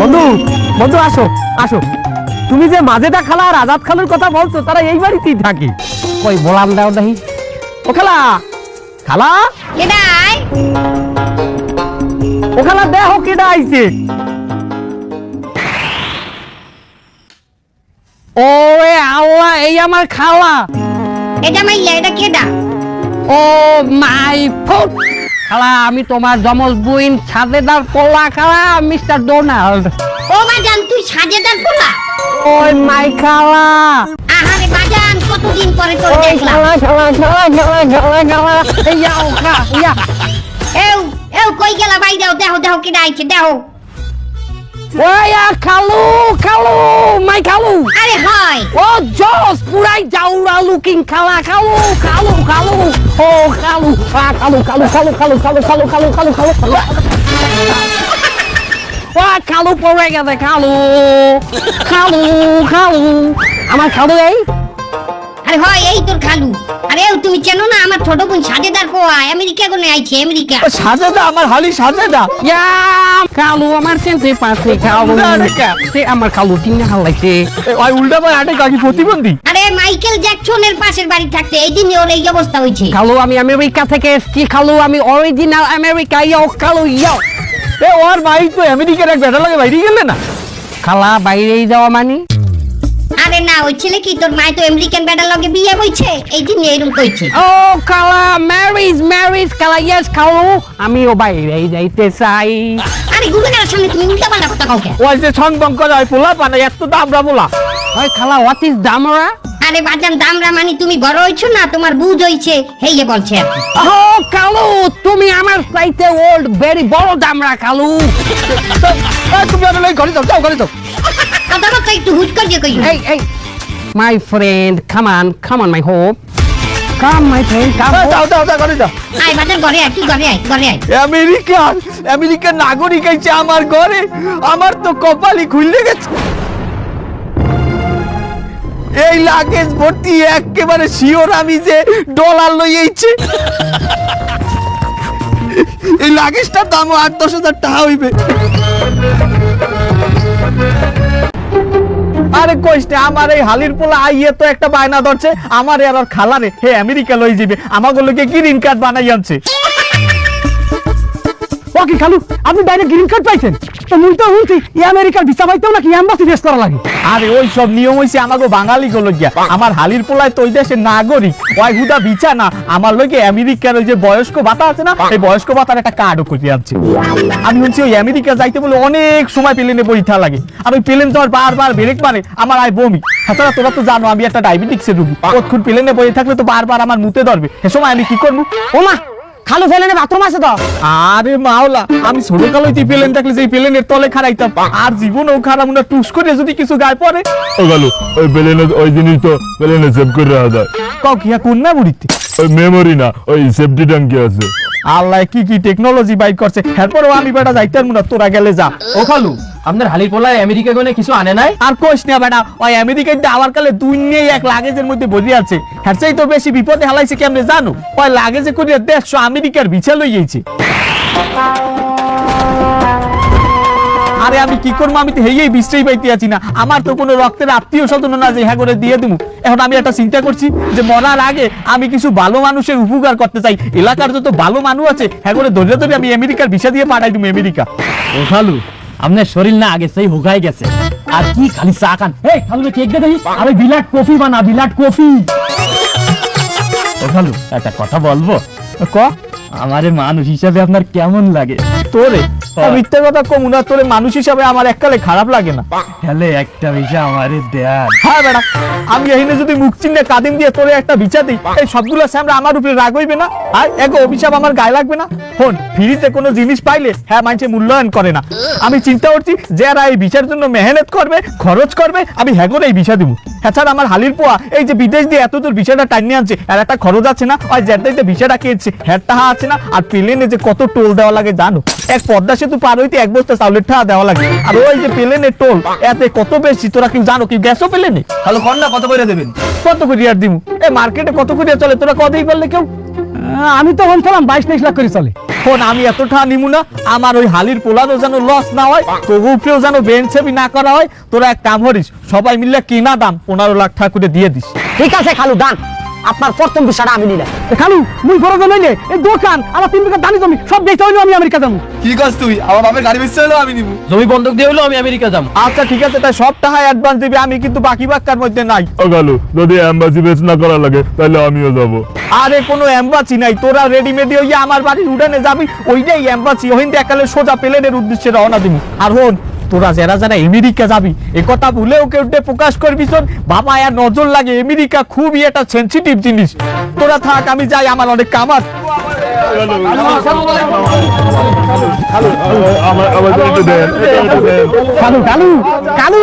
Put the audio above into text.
বন্ধু বন্ধু আসো আসো। তুমি যে মাজেদা খালা আর আজাদ খালুর কথা বলছো তারা এই বাড়িতেই থাকে। কই বলাম দাও দেখি। ও খালা খালা? কেডাই? ও খালা দেখো কেডা আইছে। ও এ আল্লাহ এই আমার খালা। এটা মাইয়া এটা কেডা? ও মাই ফুট। খালা আমি তোমার জমজ বুইন সাজেদার পোলা খালা মিস্টার ডোনাল্ড ও বাজান তুই সাজেদার পোলা ওই মাই খালা আহারে বাজান কতদিন পরে তোর দেখলাম খালা খালা খালা খালা খালা খালা এই যাও খা ইয়া এও এও কই গেলা বাই দাও দেখো দেখো কি আইছে দেখো ওই আ খালু খালু মাই খালু আরে হয় ও জস পুরাই জাউরা লুকিং খালা খালু খালু খালু ও খালু আ খালু খালু খালু খালু খালু খালু খালু খালু খালু খালু ওয়া খালু পড়ে গেছে খালু খালু খালু আমার খালু এই আরে হয় এই তোর খালু। আরে তুমি চেনো না আমার ছোট বোন সাজেদার পোয়া আমেরিকা কোনে আইছে আমেরিকা? সাজেদা আমার হালি সাজেদা। ইয়া খালু আমার চিনতে পারছে খালু। সে আমার খালু তিন হালাইছে ওই উল্টা পায়ে আটে কাকি প্রতিবন্ধী? আরে মাইকেল জ্যাকসনের পাশের বাড়ি থাকতে এই দিন ওর এই অবস্থা হয়েছে খালু আমি আমেরিকা থেকে এসেছি খালু আমি অরিজিনাল আমেরিকা ইয়ো খালু ইয়ো। এ ওর মাই তো আমেরিকার এক বেটা লাগে বাইরে গেলে না? খালা বাইরেই যাওয়া মানে? আরে না ওই ছেলে কি? তোর মায় তো আমেরিকান বেটার লগে বিয়ে হইছে? এই দিন এরকম কইছে। ও খালা ম্যারিজ ম্যারিজ খালা ইয়েস খালু আমিও বাইরেই যাইতে চাই। আরে গুরুগার সামনে তুমি উল্টা পাল্টা কথা কাউকে ওই যে ছং বং করে ওই পোলা পানে এত দামরা পোলা ওই খালা হোয়াট ইজ দামরা? আরে বাজান দামরা মানে তুমি বড় হইছো না তোমার বুঝ হইছে হেইয়ে বলছে। ও খালু তুমি আমার চাইতে ওল্ড ভেরি বড় দামরা খালু। এই, তুমি আমি ঘরে যাও যাও ঘরে যাও কথাবার্তা একটু হুট করে কই। এই এই। My friend come on come on my hope come my friend come এই, যাও যাও যাও ঘরে যাও। আয় ঘরে আয় তুই ঘরে আয় ঘরে আয়। আমেরিকান আমেরিকার নাগরিক আইছে আমার ঘরে। আমার তো কপালই খুললে গেছে। এই লাগেজ ভর্তি একেবারে শিওর আমি যে ডলার লইয়েছে এই লাগেজটার দামও আট দশ হাজার টাকা হইবে। আরে কইস না, আমার এই হালির পোলা আইয়ে তো একটা বায়না ধরছে আমার আর খালারে হে আমেরিকা লই যাবে আমাগুলোকে গ্রিন কার্ড বানাই আনছে? ওকে খালু আপনি ডাইরেক্ট গ্রিন কার্ড পাইছেন? তো মুই তো শুনছি ই আমেরিকার ভিসা পাইতেও নাকি এম্বাসি ফেস করা লাগে। আরে ওই সব নিয়ম হইছে বাঙালি আমার হালির পোলায় তো ওই দেশের নাগরিক। ওই হুদা বিচা না আমার লগে আমেরিকার ওই যে বয়স্ক ভাতা আছে না এই বয়স্ক ভাতার একটা কার্ডও আমি শুনছি ওই আমেরিকা যাইতে বলে অনেক সময় প্লেনে বইঠা লাগে। ওই প্লেন তো আর বারবার ব্রেক মারে আমার আয় বমি। তাছাড়া তোরা তো জানো আমি একটা ডায়াবেটিক্সের রুগী। কতক্ষণ প্লেনে বই থাকলে তো বারবার আমার মুতে ধরবে। সে সময় আমি কি করব? ওমা খালু ফেলেনে বাথরুম আছে তো। আরে মাওলা আমি ছোট কালো তুই পেলেন থাকলে যে পেলেনের তলে খারাইতাম আর জীবন ও খারাপ না টুস করে যদি কিছু গায়ে পড়ে। ও গেল ওই প্লেনে ওই জিনিস তো প্লেনে সেভ করে রাখা যায়। কাউ কি কোন না বুড়িতে। ওই মেমোরি না ওই সেফটি ট্যাঙ্কি আছে। আল্লাহ কি কি টেকনোলজি বাইক করছে? এরপরও আমি বেটা যাইতে পারব না তোরা গেলে যা। ও খালু আপনার হালি পোলায় আমেরিকা গনে কিছু আনে নাই? আর কোশ না বেটা ওই আমেরিকায় আবার কালে দুই নিয়ে এক লাগেজের মধ্যে বলি আছে। হ্যাঁ সেই তো বেশি বিপদে হালাইছে কেমনে জানো? ওই লাগেজে করে দেড়শো আমেরিকার বিছা লইয়েছে আরে আমি কি করব? আমি তো হেয়েই বিশ্রেই পাইতে আছি না। আমার তো কোনো রক্তের আত্মীয় স্বজন না যে হ্যাঁ করে দিয়ে দেবো এখন আমি একটা চিন্তা করছি যে মরার আগে আমি কিছু ভালো মানুষের উপকার করতে চাই। এলাকার যত ভালো মানুষ আছে হ্যাঁ করে ধরে ধরে আমি আমেরিকার ভিসা দিয়ে পাঠাই দেবো আমেরিকা। ও খালু আপনার শরীর না আগে সেই হুগাই গেছে। আর কি খালি চা খান। এই খালু কেক দে দেখি। আরে বিলাট কফি বানা বিলাট কফি। ও খালু একটা কথা বলব? ক? আমারে মানুষ হিসাবে আপনার কেমন লাগে? তোরে? মিথ্যে কথা কম উনার তোরে মানুষ হিসাবে আমার এককালে খারাপ লাগে না। তাহলে একটা বিষয় আমারে দেয়ার। হ্যাঁ বেড়া আমি এখানে যদি মুখ চিহ্নে কাদিম দিয়ে তোরে একটা বিচা দিই, এই সবগুলো স্যামরা আমার উপরে রাগ হইবে না। আর এক অভিশাপ আমার গায়ে লাগবে না। হন ফ্রিতে কোনো জিনিস পাইলে হ্যাঁ মানুষে মূল্যায়ন করে না। আমি চিন্তা করছি, যারা এই বিচার জন্য মেহনত করবে, খরচ করবে, আমি হ্যাঁ এই বিষা দিব। হ্যাঁ আমার হালির পোয়া, এই যে বিদেশ দিয়ে এত দূর বিষয়টা টাইনে আনছে, আর একটা খরচ আছে না আর যেটাইতে বিষয়টা খেয়েছে হ্যাঁ টাহা আছে না, আর প্লেনে যে কত টোল দেওয়া লাগে জানো? এক পদ্মা সেতু পার হইতে এক বস্তা চাউলের টাকা দেওয়া লাগে। আর ওই যে প্লেনের টোল, এতে কত বেশি, তোরা কি জানো, কি গ্যাসও প্লেনে? খালু কন্যা কত করে দেবেন? কত করিয়ার দিমু? এ মার্কেটে কত করে চলে? তোরা কতই পারলে কেউ? আমি তো বলছিলাম বাইশ তেইশ লাখ করে চলে। ফোন আমি এত টাকা নিমু না? আমার ওই হালির পোলারও যেন লস না হয় তবু উপরেও যেন বেঞ্চেবি না করা হয়। তোরা এক কাম করিস সবাই মিলে কিনা দাম পনেরো লাখ ঠাকুরে করে দিয়ে দিস। ঠিক আছে খালু দান আপনার প্রথম বিষয়টা আমি নিলাম। খালু মুই ফরজ লইলে এই দোকান আমার তিন বিঘা দানি জমি সব বেচতে হইল আমি আমেরিকা যাব। কি কাজ তুই? আমার বাপের গাড়ি বেচতে হলো আমি নিবো। জমি বন্ধক দিয়ে হলো আমি আমেরিকা যাম আচ্ছা ঠিক আছে তাই সব টাকা অ্যাডভান্স দিবি আমি কিন্তু বাকি বাক্কার মধ্যে নাই। ও গালু যদি এমবাসি বেচ না করা লাগে তাহলে আমিও যাব। আরে কোনো এম্বাসি নাই তোরা রেডিমেডি হইয়া আমার বাড়ির উঠানে যাবি ওইটাই এম্বাসি ওহিন একালে সোজা প্লেনের উদ্দেশ্যে রওনা দিবি। আর হন তোরা যারা যারা আমেরিকা যাবি এ কথা ভুলেও কেউ উঠে প্রকাশ করবি শোন। বাবা আর নজর লাগে আমেরিকা খুবই একটা সেন্সিটিভ জিনিস। তোরা থাক আমি যাই আমার অনেক কাম আছে। কালু কালু কালু।